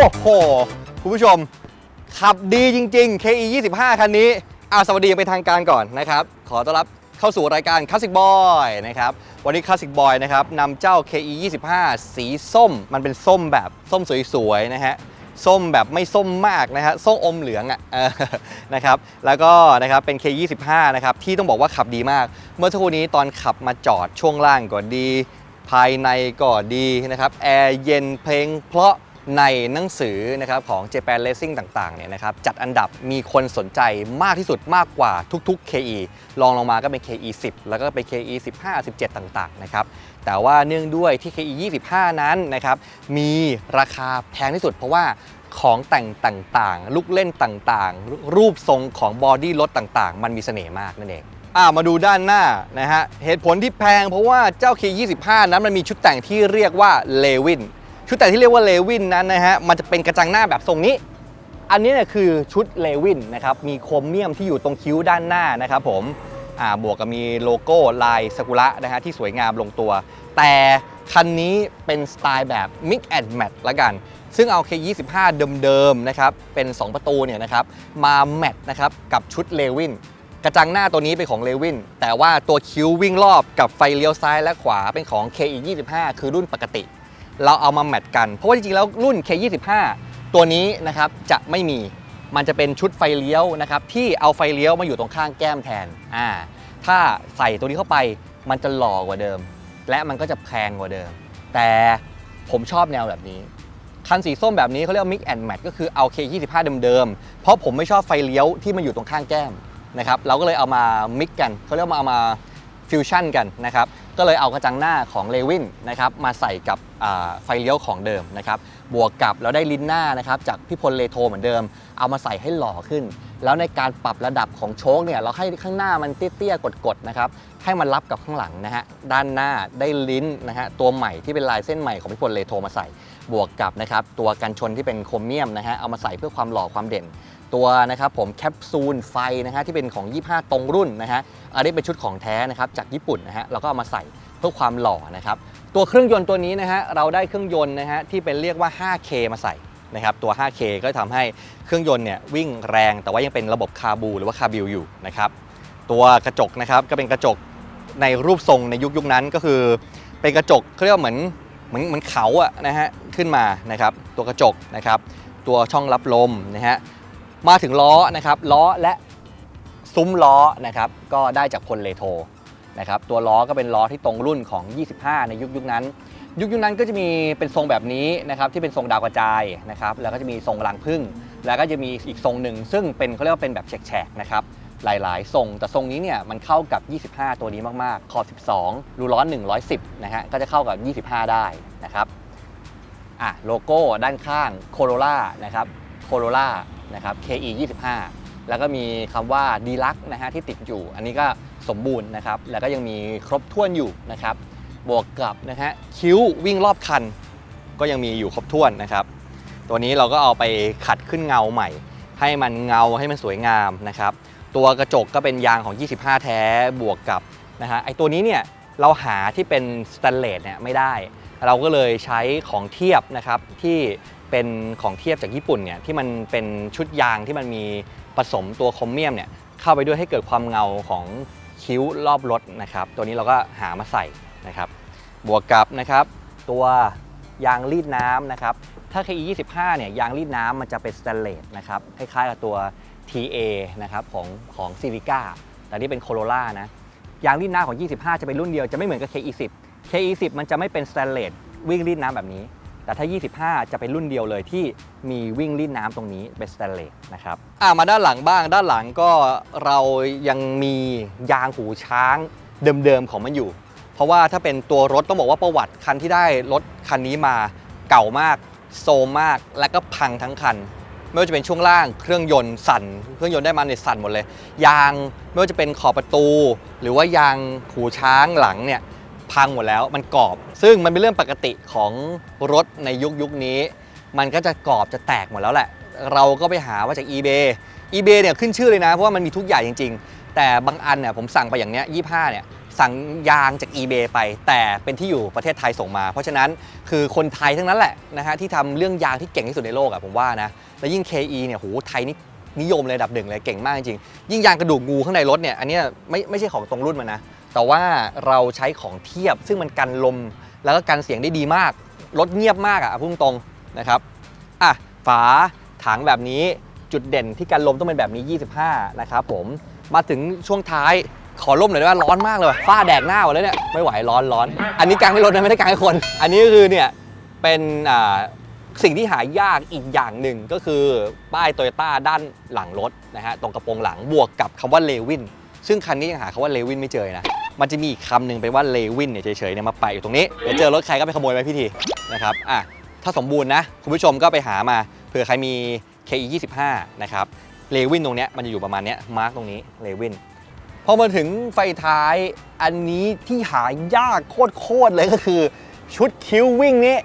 อ้โห คุณผู้ชม ขับดีจริง ๆ KE 25 คันนี้อาสวัสดีอย่างเป็นทางการก่อนนะครับ ขอต้อนรับเข้าสู่รายการ Classic Boy นะครับ วันนี้ Classic Boy นะครับนำเจ้า KE 25 สีส้ม มันเป็นส้มแบบส้มสวยๆนะฮะ ส้มแบบไม่ส้มมากนะฮะ ส้มอมเหลืองอะ่ะนะครับ แล้วก็นะครับเป็น K25 นะครับ ที่ต้องบอกว่าขับดีมาก เมื่อสักครู่นี้ตอนขับมาจอดช่วงล่างก็ดี ภายในก็ดีนะครับ แอร์เย็นเพลงเพราะ ในหนังสือนะครับของ Japan Racing ต่างๆเนี่ยนะครับจัดอันดับมีคนสนใจมากที่สุดมากกว่าทุกๆ KE ลองลงมาก็เป็น KE 10 แล้วก็เป็น KE 15 17 ต่างๆนะครับแต่ว่าเนื่องด้วยที่ KE 25 นั้นนะครับมีราคาแพงที่สุดเพราะว่าของแต่งต่างๆ ลูกเล่นต่างๆ รูปทรงของบอดี้รถต่างๆ มันมีเสน่ห์มากนั่นเองอ่ามาดูด้านหน้านะฮะเหตุผลที่แพงเพราะว่าเจ้า K25 นั้นมันมีชุดแต่งที่เรียกว่าเลวิน ชุดแต่งที่เรียกว่าเลวินนั้นนะฮะมันจะเป็นกระจังหน้าแบบทรงนี้ อันนี้เนี่ยคือชุดเลวินนะครับมีโครเมียมที่อยู่ตรงคิ้วด้านหน้านะครับผมบวกกับมีโลโก้ลายซากุระนะฮะที่สวยงามลงตัว แต่คันนี้เป็นสไตล์แบบ Mix and Match ละกัน ซึ่งเอา K25 เดิมๆนะครับเป็น 2 ประตูเนี่ยนะครับมาแมทนะครับกับชุดเลวินกระจังหน้าตัวนี้เป็นของเลวินแต่ว่าตัวคิ้ววิ่งรอบกับไฟเลี้ยวซ้ายและขวาเป็นของ KE25 คือรุ่นปกติ เราเอามาแมทกัน เพราะว่าจริงๆแล้วรุ่น K25 ตัวนี้นะครับจะไม่มีมันจะเป็นชุดไฟเลี้ยวนะครับที่เอาไฟเลี้ยวมาอยู่ตรงข้างแก้มแทนอ่าถ้าใส่ตัวนี้เข้าไปมันจะหล่อกว่าเดิม และมันก็จะแพงกว่าเดิม แต่ผมชอบแนวแบบนี้ คันสีส้มแบบนี้เขาเรียกว่า mix and match ก็คือเอา K25 เดิมๆเพราะผมไม่ชอบไฟเลี้ยวที่มันอยู่ตรงข้างแก้มนะครับเราก็เลยเอามา mix กันเขาเรียกว่าเอามา ฟิวชั่นกันนะครับก็เลยเอากระจังหน้าของเลวินนะครับมาใส่กับไฟเลี้ยวของเดิมนะครับบวกกับเราได้ลิ้นหน้านะครับจากพี่พลเลโทเหมือนเดิม เอามาใส่ให้หล่อขึ้น แล้วในการปรับระดับของโชคเนี่ยเราให้ข้างหน้ามันเตี้ยๆกดๆนะครับให้มันรับกับข้างหลังนะฮะด้านหน้าได้ลิ้นนะฮะตัวใหม่ที่เป็นลายเส้นใหม่ของพี่พลเลโทมาใส่ บวกกับนะครับตัวกันชนที่เป็นโครเมียมนะฮะเอามาใส่เพื่อความหล่อความเด่น ตัวนะครับผมแคปซูลไฟนะฮะที่เป็นของ 25 ตรงรุ่นนะฮะอันนี้เป็นชุดของแท้นะครับจากญี่ปุ่นนะฮะเราก็เอามาใส่เพื่อความหล่อนะครับตัวเครื่องยนต์ตัวนี้นะฮะเราได้เครื่องยนต์นะฮะที่เป็นเรียกว่า 5K มาใส่นะครับตัว 5K ก็ทำให้เครื่องยนต์เนี่ยวิ่งแรงแต่ว่ายังเป็นระบบคาบูหรือว่าคาบิลอยู่นะครับตัวกระจกนะครับก็เป็นกระจกในรูปทรงในยุคยุคนั้นก็คือ เป็นกระจกเขาเรียกว่าเหมือน เหมือนเหมือนเขาอะนะฮะขึ้นมานะครับตัวกระจกนะครับตัวช่องรับลมนะฮะมาถึงล้อนะครับล้อและซุ้มล้อนะครับก็ได้จากพลเลโทนะครับตัวล้อก็เป็นล้อที่ตรงรุ่นของ 25 ในยุคยุคนั้น ยุคยุคนั้นก็จะมีเป็นทรงแบบนี้นะครับที่เป็นทรงดาวกระจายนะครับแล้วก็จะมีทรงรังพึ่ง แล้วก็จะมีอีกทรงหนึ่งซึ่งเป็นเขาเรียกว่าเป็นแบบแฉกๆนะครับ หลายๆ ทรง แต่ทรงนี้เนี่ยมันเข้ากับ 25 ตัวนี้มากๆ ขอบ 12 รูร้อน 110 นะฮะ ก็จะเข้ากับ 25 ได้นะครับ อะ โลโก้ด้านข้างโคโรล่านะครับโคโรล่านะครับ KE 25 แล้วก็มีคำว่าดีลักนะฮะที่ติดอยู่ อันนี้ก็สมบูรณ์นะครับ แล้วก็ยังมีครบถ้วนอยู่นะครับ บวกกับนะฮะคิ้ววิ่งรอบคัน ก็ยังมีอยู่ครบถ้วนนะครับ ตัวนี้เราก็เอาไปขัดขึ้นเงาใหม่ ให้มันเงาให้มันสวยงามนะครับ ตัวกระจกก็เป็นยางของ 25 แท้บวกกับนะฮะไอตัวนี้เนี่ยเราหาที่เป็นสแตนเลสเนี่ยไม่ได้ เราก็เลยใช้ของเทียบนะครับที่เป็นของเทียบจากญี่ปุ่นเนี่ยที่มันเป็นชุดยางที่มันมีผสมตัวโครเมียมเนี่ยเข้าไปด้วยให้เกิดความเงาของคิ้วรอบรถนะครับ ตัวนี้เราก็หามาใส่นะครับ บวกกับนะครับ ตัวยางรีดน้ำนะครับ ถ้า KE 25 เนี่ยยางรีดน้ำมันจะเป็นสแตนเลสนะครับคล้ายๆกับตัว TA นะครับของของ c i v i c a แต่นี่เป็น Corolla นะยางรีดน้ำของ 25 จะเป็นรุ่นเดียวจะไม่เหมือนกับ KE 10 KE 10 มันจะไม่เป็นสแตนเลสวิ่งรีดน้ำแบบนี้ แต่ถ้า 25 จะเป็นรุ่นเดียวเลยที่มีวิ่งรีดน้ำตรงนี้เป็นสแตนเลสนะครับอ่ามาด้านหลังบ้าง ด้านหลังก็เรายังมียางหูช้างเดิมๆของมันอยู่ เพราะว่าถ้าเป็นตัวรถต้องบอกว่าประวัติคันที่ได้รถคันนี้มาเก่ามาก โซมมากและก็พังทั้งคัน ไม่ว่าจะเป็นช่วงล่างเครื่องยนต์สั่น เครื่องยนต์ได้มาในยสั่นหมดเลย ยางไม่ว่าจะเป็นขอบประตู หรือว่ายางหูช้างหลังเนี่ยพังหมดแล้วมันกรอบ ซึ่งมันเป็นเรื่องปกติของรถในยุคยุคนี้ มันก็จะกรอบจะแตกหมดแล้วแหละ เราก็ไปหาว่าจาก eBay eBay เนี่ยขึ้นชื่อเลยนะ เพราะว่ามันมีทุกอย่างจริง ๆ แต่บางอันเนี่ยผมสั่งไปอย่างเนี้ย25เนี่ย สั่งยางจาก eBay ไป แต่เป็นที่อยู่ประเทศไทยส่งมา เพราะฉะนั้นคือคนไทยทั้งนั้นแหละนะฮะที่ทำเรื่องยางที่เก่งที่สุดในโลกอะผมว่านะแล้วยิ่ง KE เนี่ยโหไทยนี่นิยมเลยอันดับหนึ่งเลยเก่งมากจริงยิ่งยางกระดูกงูข้างในรถเนี่ยอันเนี้ยไม่ไม่ใช่ของตรงรุ่นมันนะแต่ว่าเราใช้ของเทียบซึ่งมันกันลม แล้วก็กันเสียงได้ดีมากรถเงียบมากอะพูดตรงๆนะครับอะฝาถังแบบนี้จุดเด่นที่กันลมต้องเป็นแบบนี้ 25 นะครับผม มาถึงช่วงท้าย ขอร่มหน่อยได้ไหมร้อนมากเลยว่ะฝ้าแดกหน้าหมดแล้วเนี่ยไม่ไหวร้อนร้อน อันนี้กางให้รถนะไม่ได้กางให้คน อันนี้ก็คือเนี่ยเป็นอ่าสิ่งที่หายากอีกอย่างหนึ่งก็คือป้ายโตโยต้าด้านหลังรถนะฮะตรงกระโปรงหลังบวกกับคำว่าเลวินซึ่งคันนี้ยังหาคำว่าเลวินไม่เจอนะ มันจะมีอีกคำหนึ่งเป็นว่าเลวินเนี่ยเฉยๆเนี่ยมาแปะอยู่ตรงนี้ เดี๋ยวเจอรถใครก็ไปขโมยไว้พี่ทีนะครับ อะ ถ้าสมบูรณ์นะ คุณผู้ชมก็ไปหามา เผื่อใครมี KE 25นะครับ เลวินตรงเนี้ยมันจะอยู่ประมาณเนี้ย มาร์กตรงนี้ เลวิน พอมาถึงไฟท้ายอันนี้ที่หายากโคตรๆเลยก็คือ ชุดคิ้ววิ่งนี้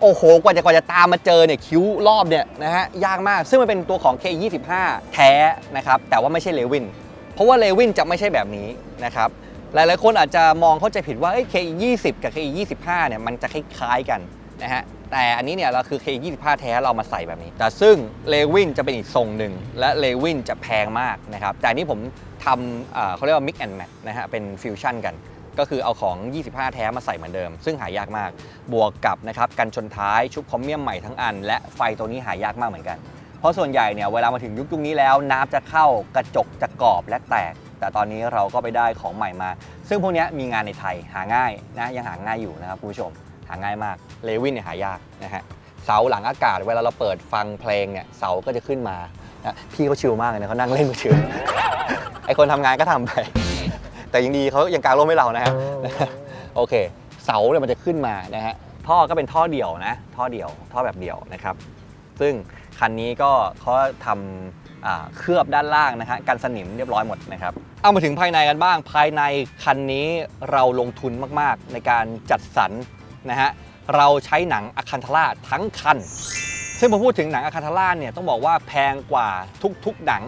โอ้โห กว่าจะกว่าจะตามมาเจอเนี่ยคิ้วรอบเนี่ยนะฮะยากมาก ซึ่งมันเป็นตัวของ K25 แท้นะครับ แต่ว่าไม่ใช่เลวิน เพราะว่าเลวินจะไม่ใช่แบบนี้นะครับ หลายๆคนอาจจะมองเข้าใจผิดว่าเอ้ย K20 กับ K25 เนี่ยมันจะคล้ายๆกันนะฮะ แต่อันนี้เนี่ยเราคือ K25 แท้เรามาใส่แบบนี้ แต่ซึ่งเลวินจะเป็นอีกทรงหนึ่งและเลวินจะแพงมากนะครับ แต่อันนี้ผม ทำเขาเรียกว่า mix and match นะฮะเป็นฟิวชั่นกัน ก็คือเอาของ 25 แท้มาใส่เหมือนเดิม ซึ่งหายากมาก บวกกับนะครับกันชนท้ายชุบคอมเมียมใหม่ทั้งอัน และไฟตัวนี้หายากมากเหมือนกัน เพราะส่วนใหญ่เนี่ยเวลามาถึงยุคยุคนี้แล้วน้ำจะเข้ากระจกจะกรอบและแตก แต่ตอนนี้เราก็ไปได้ของใหม่มา ซึ่งพวกนี้มีงานในไทยหาง่ายนะยังหาง่ายอยู่นะครับคุณผู้ชมหาง่ายมากเลวินเนี่ยหายากนะฮะเสาหลังอากาศเวลาเราเปิดฟังเพลงเนี่ยเสาก็จะขึ้นมา นะพี่เขาชิลมากเลยนะเขานั่งเล่นมือถือ ไอคนทำงานก็ทำไป แต่ยังดีเขายังกางร่มให้เรานะฮะโอเค เสาเนี่ยมันจะขึ้นมานะฮะท่อก็เป็นท่อเดี่ยวนะ ท่อเดี่ยว ท่อแบบเดี่ยวนะครับ ซึ่งคันนี้ก็เขาทำอ่าเคลือบด้านล่างนะฮะกันสนิมเรียบร้อยหมดนะครับ เอามาถึงภายในกันบ้าง ภายในคันนี้เราลงทุนมาก ๆ ในการจัดสรรนะฮะ เราใช้หนังอะคันทาร่าทั้งคัน ซึ่งพอพูดถึงหนังอะคันทาร่าเนี่ยต้องบอกว่าแพงกว่าทุกๆหนัง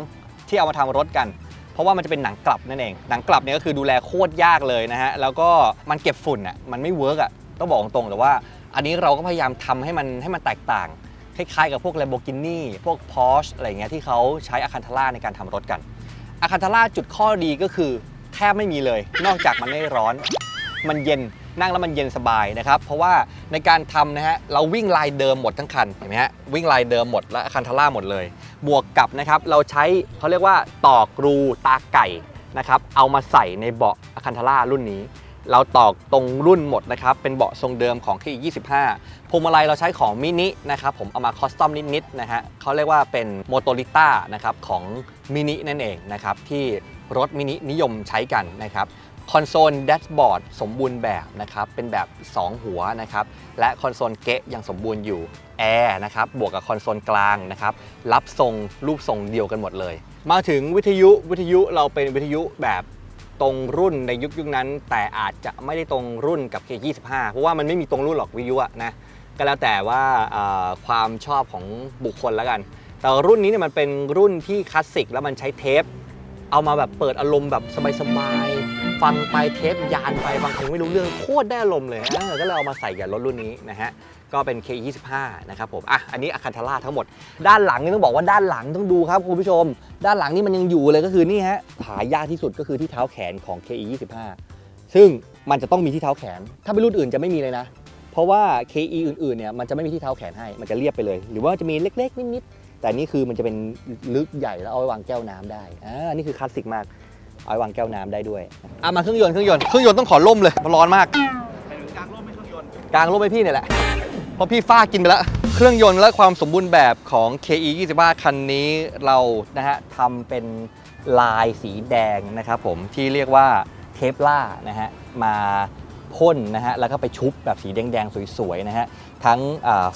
ที่เอามาทำรถกัน เพราะว่ามันจะเป็นหนังกลับนั่นเอง หนังกลับเนี่ยก็คือดูแลโคตรยากเลยนะฮะ แล้วก็มันเก็บฝุ่นอะ มันไม่เวิร์กอะ ต้องบอกตรงๆแต่ว่า อันนี้เราก็พยายามทำให้มันให้มันแตกต่าง คล้ายๆกับพวก Lamborghini พวก Porsche อะไรเงี้ยที่เขาใช้อะคันทาร่าในการทำรถกันอะคันทาร่าจุดข้อดีก็คือแทบไม่มีเลย นอกจากมันไม่ร้อน มันเย็น นั่งแล้วมันเย็นสบายนะครับ เพราะว่าในการทำนะฮะเราวิ่งลายเดิมหมดทั้งคันเห็นไหมฮะวิ่งลายเดิมหมดและอคันทาร่าหมดเลย บวกกับนะครับเราใช้เขาเรียกว่าตอกรูตาไก่นะครับเอามาใส่ในเบาะอคันทาร่ารุ่นนี้ เราตอกตรงรุ่นหมดนะครับเป็นเบาะทรงเดิมของ K25 พวงมาลัยเราใช้ของมินินะครับผมเอามาคอสตอมนิดๆนะฮะเขาเรียกว่าเป็นโมโตริต้านะครับของมินินั่นเองนะครับที่รถมินินิยมใช้กันนะครับ คอนโซลแดชบอร์ดสมบูรณ์แบบนะครับเป็นแบบ 2 หัวนะครับและคอนโซลเกะยังสมบูรณ์อยู่แอร์นะครับบวกกับคอนโซลกลางนะครับรับทรงรูปทรงเดียวกันหมดเลย มาถึงวิทยุวิทยุเราเป็นวิทยุแบบตรงรุ่นในยุคยุคนั้น แต่อาจจะไม่ได้ตรงรุ่นกับ K25 เพราะว่ามันไม่มีตรงรุ่นหรอกวิทยุนะก็แล้วแต่ว่าความชอบของบุคคลแล้วกัน แต่รุ่นนี้เนี่ยมันเป็นรุ่นที่คลาสสิกแล้วมันใช้เทป เอามาแบบเปิดอารมณ์แบบสบายๆ ฟังไปเทปยานไปฟังเพลงไม่รู้เรื่องโคตรได้อารมณ์เลยเออก็เลยเอามาใส่กับรถรุ่นนี้นะฮะ ก็เป็น K25 นะครับผม อะ อันนี้อาคันทาร่าทั้งหมด ด้านหลังนี่ต้องบอกว่าด้านหลังต้องดูครับคุณผู้ชม ด้านหลังนี่มันยังอยู่เลยก็คือนี่ฮะหายากที่สุดก็คือที่เท้าแขนของ KE25 ซึ่งมันจะต้องมีที่เท้าแขน ถ้าเป็นรุ่นอื่นจะไม่มีเลยนะ เพราะว่า KE อื่นๆเนี่ยมันจะไม่มีที่เท้าแขนให้ มันจะเรียบไปเลย หรือว่าจะมีเล็กๆนิดๆ แต่นี่คือมันจะเป็นลึกใหญ่แล้วเอาไว้วางแก้วน้ำได้ อ่า นี่คือคลาสสิกมาก เอาไว้วางแก้วน้ำได้ด้วยอะมาเครื่องยนต์เครื่องยนต์เครื่องยนต์ต้องขอล่มเลยมันร้อนมากกลางร่มให้พี่เนี่ยแหละ เพราะพี่ฟ้ากินไปแล้ว เครื่องยนต์และความสมบูรณ์แบบของ KE 25คันนี้เรานะฮะทำเป็นลายสีแดงนะครับผมที่เรียกว่าเทปล่านะฮะมาพ่นนะฮะแล้วก็ไปชุบแบบสีแดงๆ สวยๆนะฮะ ทั้ง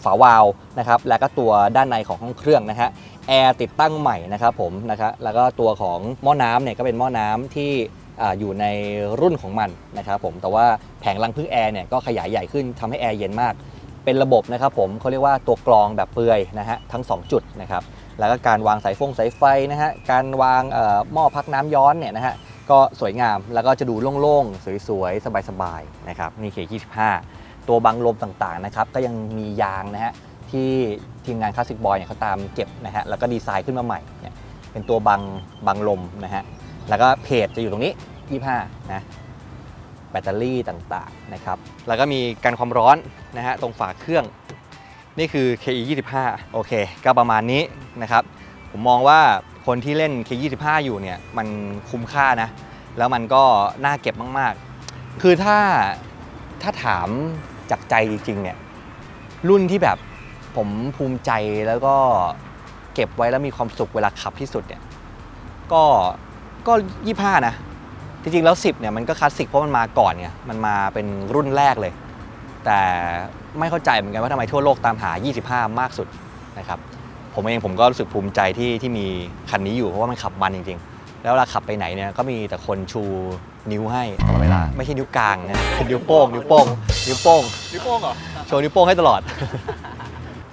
ฝาวาล์วนะครับแล้วก็ตัวด้านในของห้องเครื่องนะฮะแอร์ติดตั้งใหม่นะครับผมนะครับแล้วก็ตัวของหม้อน้ำเนี่ยก็เป็นหม้อน้ำที่ออยู่ในรุ่นของมันนะครับผมแต่ว่าแผงรังพึ่งแอร์เนี่ยก็ขยายใหญ่ขึ้นทำให้แอร์เย็นมาก เป็นระบบนะครับผมเขาเรียกว่าตัวกรองแบบเปลือยนะฮะทั้ง 2 จุดนะครับแล้วก็การวางสายฟงสายไฟนะฮะการวางหม้อพักน้ำย้อนเนี่ยนะฮะก็สวยงามแล้วก็จะดูโล่งๆ สวยๆ สบายๆนะครับนี่ K25 ตัวบังลมต่างๆนะครับก็ยังมียางนะฮะที่ทีมงานคลาสสิกบอยเนี่ยเขาตามเก็บนะฮะแล้วก็ดีไซน์ขึ้นมาใหม่เนี่ยเป็นตัวบังบังลมนะฮะแล้วก็เพจจะอยู่ตรงนี้ 25 นะแบตเตอรี่ต่างๆนะครับ แล้วก็มีกันความร้อนนะฮะตรงฝาเครื่อง นี่คือ KE 25โอเค ก็ประมาณนี้นะครับ ผมมองว่าคนที่เล่น KE 25อยู่เนี่ย มันคุ้มค่านะ แล้วมันก็น่าเก็บมากๆ คือถ้าถ้าถาม จากใจจริงๆเนี่ยรุ่นที่แบบผมภูมิใจแล้วก็เก็บไว้แล้วมีความสุขเวลาขับที่สุดเนี่ยก็ก็25นะ จริงๆแล้ว 10เนี่ยมันก็คลาสสิกเพราะมันมาก่อนไงมันมาเป็นรุ่นแรกเลย แต่ไม่เข้าใจเหมือนกันว่าทำไมทั่วโลกตามหา 25 มากสุดนะครับผมเองผมก็รู้สึกภูมิใจที่ที่มีคันนี้อยู่เพราะว่ามันขับมันจริง ๆ แล้วเวลาขับไปไหนเนี่ยก็มีแต่คนชูนิ้วให้ตลอดเวลา ไม่ใช่นิ้วกลางนะเป็นนิ้วโป้งนิ้วโป้งนิ้วโป้งนิ้วโป้งเหรอโชว์นิ้วโป้งให้ตลอด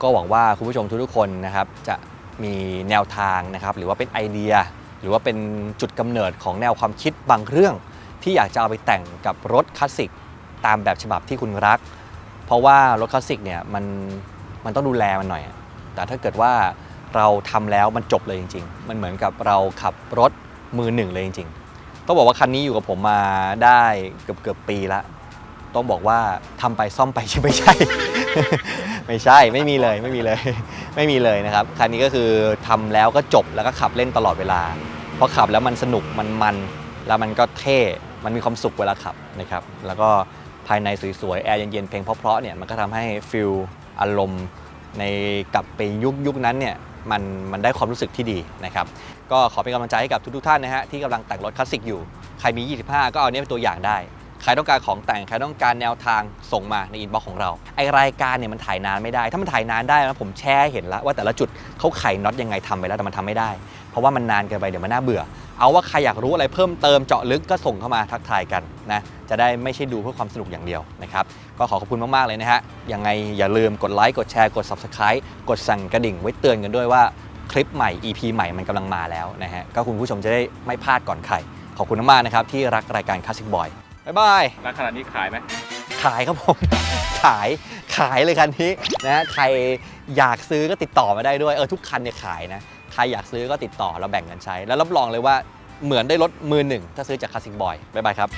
ก็หวังว่าคุณผู้ชมทุกๆคนนะครับจะมีแนวทางนะครับหรือว่าเป็นไอเดีย หรือว่าเป็นจุดกำเนิดของแนวความคิดบางเรื่อง ที่อยากจะเอาไปแต่งกับรถคลาสสิกตามแบบฉบับที่คุณรัก เพราะว่ารถคลาสสิกเนี่ยมันมันต้องดูแลมันหน่อย แต่ถ้าเกิดว่าเราทำแล้วมันจบเลยจริง ๆ มันเหมือนกับเราขับรถ มือหนึ่งเลยจริงๆ ต้องบอกว่าคันนี้อยู่กับผมมาได้เกือบเกือบๆปีละ ต้องบอกว่าทำไปซ่อมไปใช่ไม่ใช่ ไม่ใช่ไม่มีเลยไม่มีเลย ไม่มีเลยนะครับ คันนี้ก็คือทำแล้วก็จบแล้วก็ขับเล่นตลอดเวลา เพราะขับแล้วมันสนุกมันมันแล้วมันก็เท่ มันมีความสุขเวลาขับนะครับ แล้วก็ภายในสวยๆ แอร์เย็นๆ เพลงเพราะๆ เนี่ย มันก็ทำให้ฟิลอารมณ์ในกลับไปยุคยุคนั้นเนี่ย มันมันได้ความรู้สึกที่ดีนะครับ ก็ขอเป็นกำลังใจให้กับทุกๆท่านนะฮะที่กำลังแต่งรถคลาสสิกอยู่ ใครมี 25 ก็เอาเนี้ยเป็นตัวอย่างได้ ใครต้องการของแต่ง ใครต้องการแนวทางส่งมาในอินบ็อกซ์ของเรา ไอรายการเนี่ยมันถ่ายนานไม่ได้ ถ้ามันถ่ายนานได้นะผมแชร์เห็นแล้วว่าแต่ละจุดเขาไขน็อตยังไงทำไปแล้วแต่มันทำไม่ได้ เพราะว่ามันนานเกินไปเดี๋ยวมันน่าเบื่อ เอาว่าใครอยากรู้อะไรเพิ่มเติมเจาะลึกก็ส่งเข้ามาทักทายกันนะจะได้ไม่ใช่ดูเพื่อความสนุกอย่างเดียวนะครับ ก็ขอขอบคุณมากๆเลยนะฮะยังไงอย่าลืมกดไลค์กดแชร์กด subscribe กดสั่นกระดิ่งไว้เตือนกันด้วยว่า คลิปใหม่ EP ใหม่มันกำลังมาแล้วนะฮะ ก็คุณผู้ชมจะได้ไม่พลาดก่อนใคร ขอบคุณมากๆนะครับที่รักรายการ Classic Boy บ๊ายบายแล้วขนาดนี้ขายไหม ขายครับผม ขายขายเลยคันนี้นะใครอยากซื้อก็ติดต่อมาได้ด้วย เออทุกคันเนี่ยขายนะ ใครอยากซื้อก็ติดต่อเราแบ่งกันใช้ แล้วรับรองเลยว่าเหมือนได้รถมือหนึ่ง ถ้าซื้อจากคลาสสิกบอยบ๊ายบายครับ